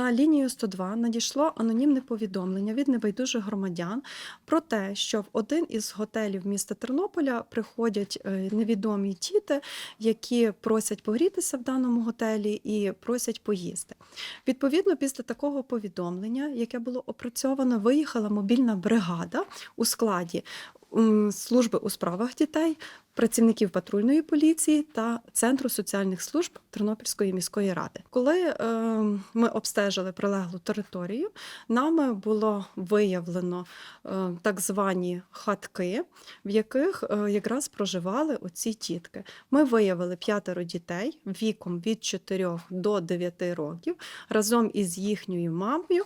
На лінію 102 надійшло анонімне повідомлення від небайдужих громадян про те, що в один із готелів міста Тернополя приходять е, невідомі діти, які просять погрітися в даному готелі і просять поїсти. Відповідно, після такого повідомлення, яке було опрацьовано, виїхала мобільна бригада у складі служби у справах дітей, працівників патрульної поліції та Центру соціальних служб Тернопільської міської ради. Коли е, ми обстежили прилеглу територію, нами було виявлено е, так звані хатки, в яких е, якраз проживали оці тітки. Ми виявили п'ятеро дітей віком від 4 до 9 років разом із їхньою мамою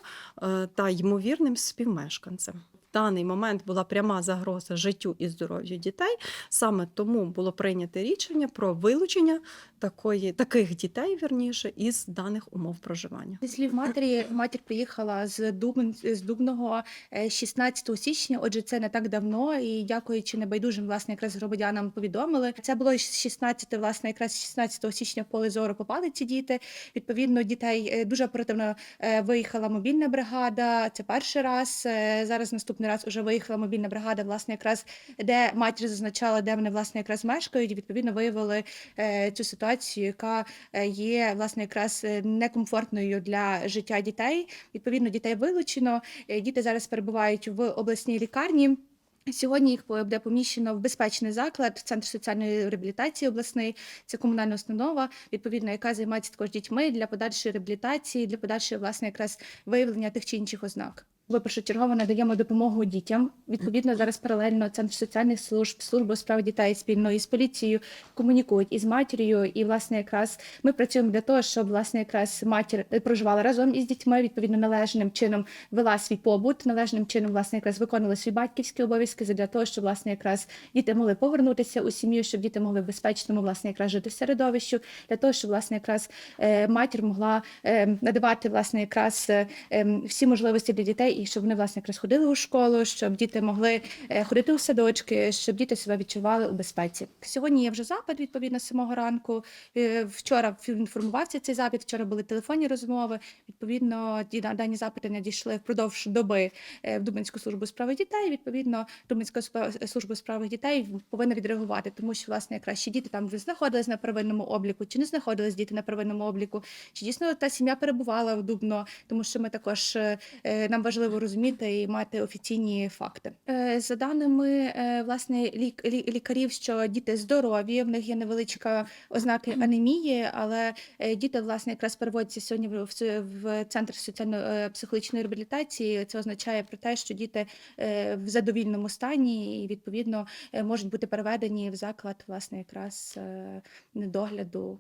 та ймовірним співмешканцем. Даний момент була пряма загроза життю і здоров'ю дітей. Саме тому було прийнято рішення про вилучення такої, таких дітей, вірніше, із даних умов проживання. Слів матері, матір приїхала з Дубен з Дубного е, 16 січня. Отже, це не так давно. І дякуючи небайдужим, власне, якраз громадянам повідомили. Це було 16, власне, якраз 16 січня в поле зору попали ці діти. Відповідно, дітей е, дуже оперативно е, виїхала мобільна бригада. Це перший раз. Е, Зараз наступний раз уже виїхала мобільна бригада, власне, якраз де матір зазначала, де вони власне якраз мешкають. І відповідно виявили е, цю ситуацію, яка е, є власне якраз е, некомфортною для життя дітей. Відповідно, дітей вилучено. Е, Діти зараз перебувають в обласній лікарні. Сьогодні їх буде поміщено в безпечний заклад, центр соціальної реабілітації обласний. Це комунальна установа, відповідно, яка займається також дітьми для подальшої реабілітації, для подальшої власне якраз виявлення тих чи інших ознак. Ми першочергово надаємо допомогу дітям. Відповідно, зараз паралельно центр соціальних служб, служба у справах дітей спільно із поліцією комунікують із матір'ю. І власне якраз ми працюємо для того, щоб власне якраз матір е, проживала разом із дітьми. Відповідно, належним чином вела свій побут, належним чином власне якраз виконували свої батьківські обов'язки для того, щоб власне якраз діти могли повернутися у сім'ю, щоб діти могли в безпечному власне якраз жити в середовищу, для того, щоб власне якраз е, матір могла е, надавати власне якраз е, е, всі можливості для дітей, і щоб вони власне якраз ходили у школу, щоб діти могли е, ходити у садочки, щоб діти себе відчували у безпеці. Сьогодні є вже запит відповідно з самого ранку. Е, Вчора інформувався цей запит. Вчора були телефонні розмови. Відповідно, дані запити надійшли впродовж доби е, в Дубинську службу справи дітей. Відповідно, Дубинська служба справи дітей повинна відреагувати, тому що власне якраз чи діти там вже знаходились на первинному обліку, чи не знаходились діти на первинному обліку, чи дійсно та сім'я перебувала в Дубно, тому що ми також нам важливо розуміти і мати офіційні факти. Е, За даними е, власне лік- лі- лікарів, що діти здорові, в них є невеличка ознаки анемії, але е, діти власне якраз переводяться сьогодні в, центр соціально-психологічної реабілітації. Це означає про те, що діти в задовільному стані і відповідно можуть бути переведені в заклад власне якраз е, догляду